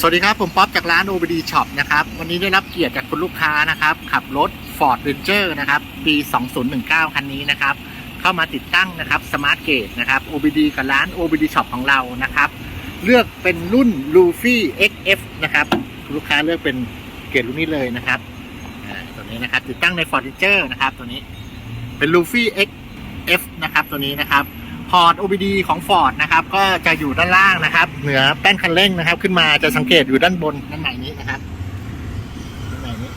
สวัสดีครับ ผมป๊อปจากร้าน OBD Shop นะครับ วันนี้ได้รับเกียรติจากคุณลูกค้านะครับ ขับรถ Ford Ranger นะครับ ปี 2019 คันนี้นะครับ เข้ามาติดตั้งนะครับ Smart Gate นะครับ OBD กับร้าน OBD Shop ของเรานะครับ เลือกเป็นรุ่น Luffy XF นะครับคุณลูกค้าเลือกเป็นเกรดรุ่นนี้เลยนะครับตัวนี้นะครับ ติดตั้งใน Ford Ranger นะครับ ตัวนี้เป็น Luffy XF นะครับ ตัวนี้นะครับ พอร์ต OBD ของ Ford นะครับ ก็จะอยู่ด้านล่างนะครับ เหนือแป้นคันเร่งนะครับ ขึ้นมาจะสังเกตอยู่ด้านบนด้านในนี้นะครับด้านในนี้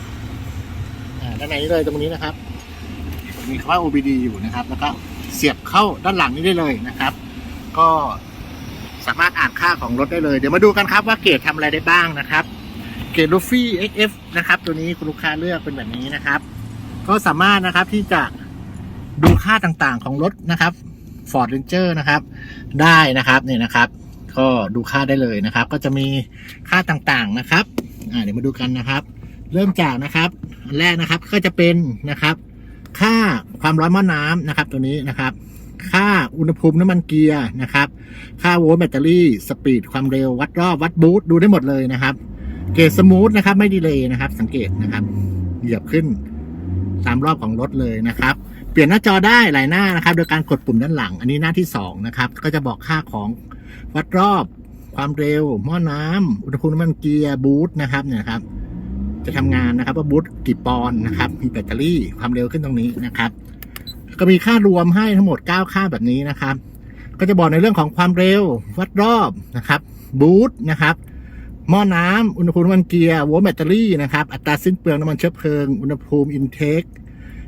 อ่าด้านในนี้เลยตรงนี้นะครับ มีคำว่า OBD อยู่นะครับ แล้วก็เสียบเข้าด้านหลังนี้ได้เลยนะครับ ก็สามารถอ่านค่าของรถได้เลย เดี๋ยวมาดูกันครับว่าเกรดทำอะไรได้บ้างนะครับ เกรดลูฟี่ XF นะครับ ตัวนี้คุณลูกค้าเลือกเป็นแบบนี้นะครับ ก็สามารถนะครับที่จะดูค่าต่างๆของรถนะครับ Ford Ranger นะครับ ได้นะครับนี่นะครับ ก็ดูค่าได้เลยนะครับ ก็จะมีค่าต่างๆนะครับอ่าเดี๋ยวมาดูกันนะครับ เริ่มจากนะครับอันแรกนะครับก็จะเป็นนะครับ ค่าความร้อนหม้อน้ำนะครับ ตัวนี้นะครับค่าอุณหภูมิน้ำมันเกียร์นะครับ ค่าโวลต์แบตเตอรี่ สปีด ความเร็ว วัดรอบ วัดบูทดูได้หมดเลยนะครับ เกรดสมูทนะครับ ไม่ดีเลยนะครับ สังเกตนะครับ เหยียบขึ้นตามรอบของรถเลยนะครับ เปลี่ยนหน้าจอได้หลายหน้านะครับ โดยการกดปุ่มด้านหลัง อันนี้หน้าที่2นะครับ ก็จะบอกค่าของวัดรอบ ความเร็ว หม้อน้ำอุณหภูมิน้ำมันเกียร์บูทนะครับเนี่ยครับ จะทำงานนะครับว่าบูทกี่ปอนด์นะครับ มีแบตเตอรี่ความเร็วขึ้นตรงนี้นะครับ ก็มีค่ารวมให้ทั้งหมด 9 ค่าแบบนี้นะครับ ก็จะบอกในเรื่องของความเร็ว วัดรอบนะครับ บูทนะครับหม้อน้ำอุณหภูมิน้ำมันเกียร์โวลต์แบตเตอรี่นะครับ อัตราสิ้นเปลืองน้ำมันเชื้อเพลิง อุณหภูมิอินเทค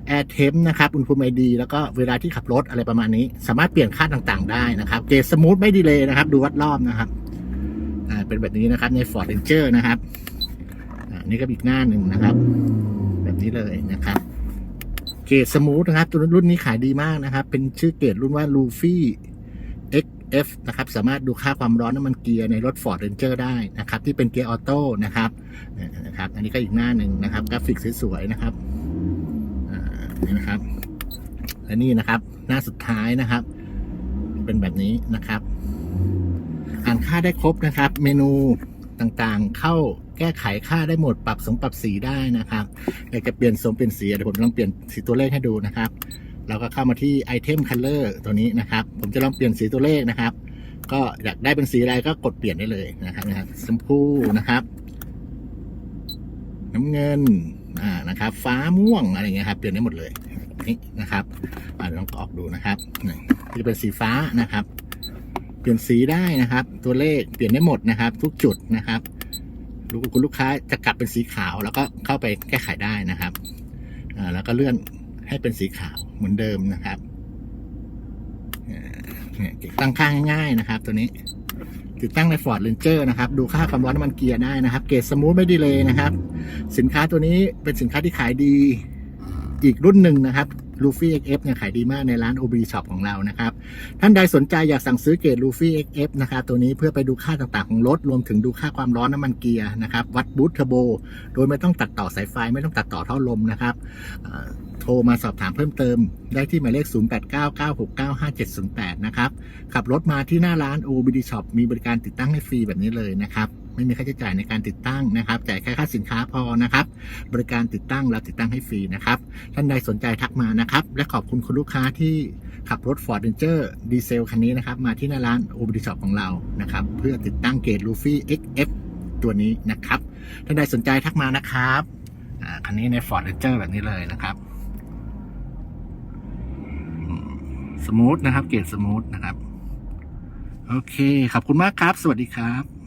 แอร์เทมนะครับ อุณหภูมิดีแล้วก็เวลาที่ขับรถอะไรประมาณนี้ สามารถเปลี่ยนค่าต่างๆ ได้นะครับ เกจสมูทไม่ดีเลยนะครับ ดูวัดรอบนะครับ อ่า เป็นแบบนี้นะครับใน Ford Ranger นะครับ อ่า นี่ก็อีกหน้าหนึ่งนะครับ แบบนี้เลยนะครับ เกจสมูทนะครับ ตัวรุ่นนี้ขายดีมากนะครับ เป็นชื่อเกจรุ่นว่า Luffy XF นะครับสามารถดูค่าความร้อนน้ำมันเกียร์ในรถ Ford Ranger ได้นะครับ ที่เป็นเกียร์ออโต้นะครับนะครับ อันนี้ก็อีกหน้าหนึ่งนะครับ กราฟิกสวยๆนะครับ นี่นะครับ และนี่นะครับ หน้าสุดท้ายนะครับ เป็นแบบนี้นะครับ อ่านค่าได้ครบนะครับ เมนูต่างๆ เข้าแก้ไขค่าได้หมดปรับสงปรับสีได้นะครับอยากจะเปลี่ยนทรงเปลี่ยนสีเดี๋ยวผมลองเปลี่ยนสีตัวเลขให้ดูนะครับเราก็เข้ามาที่ Item Color ตัวนี้นะครับ ผมจะลองเปลี่ยนสีตัวเลขนะครับ ก็อยากได้เป็นสีอะไรก็กดเปลี่ยนได้เลยนะครับนะครับชมพูนะครับ น้ำเงิน นะครับ ฟ้าม่วงอะไรเงี้ยครับเปลี่ยนได้หมดเลยนี่นะครับอาเดี๋ยวลองกรอกดูนะครับนี่จะเป็นสีฟ้านะครับ เปลี่ยนสีได้นะครับ ตัวเลขเปลี่ยนได้หมดนะครับ ทุกจุดนะครับลูกคุณลูกค้าจะกลับเป็นสีขาวแล้วก็เข้าไปแก้ไขได้นะครับอ่าแล้วก็เลื่อนให้เป็นสีขาวเหมือนเดิมนะครับเนี่ยตั้งค่าง่ายๆนะครับ ตัวนี้ ติดตั้งใน Ford Ranger นะครับ ดูค่าความร้อนน้ำมันเกียร์ได้นะครับ เกรดสมูทไม่ดีเลยนะครับ สินค้าตัวนี้เป็นสินค้าที่ขายดีอีกรุ่นหนึ่งนะครับ Luffy XF เนี่ยขายดีมากในร้าน OB Shop ของเรานะครับ ท่านใดสนใจอยากสั่งซื้อเกรด Luffy XF นะครับตัวนี้เพื่อไปดูค่าต่างๆของรถ รวมถึงดูค่าความร้อนน้ำมันเกียร์นะครับวัดบูทเทอร์โบ โดยไม่ต้องตัดต่อสายไฟไม่ต้องตัดต่อท่อลมนะครับโทรมาสอบถามเพิ่มเติมได้ที่หมายเลข 0899695708 นะครับขับรถมาที่หน้าร้าน OBD Shop มีบริการติดตั้งให้ฟรีแบบนี้เลยนะครับ ไม่มีค่าใช้จ่ายในการติดตั้งนะครับจ่ายแค่ค่าสินค้าพอนะครับ บริการติดตั้งเราติดตั้งให้ฟรีนะครับ ท่านใดสนใจทักมานะครับ และขอบคุณคุณลูกค้าที่ขับรถ Ford Ranger ดีเซลคันนี้นะครับ มาที่หน้าร้าน OBD Shop ของเรานะครับ เพื่อติดตั้งเกรด Luffy XF ตัวนี้นะครับ ท่านใดสนใจทักมานะครับอ่าคันนี้ใน Ford Ranger แบบนี้เลยนะครับสมูทนะครับ เกรดสมูทนะครับ โอเค ขอบคุณมากครับ สวัสดีครับ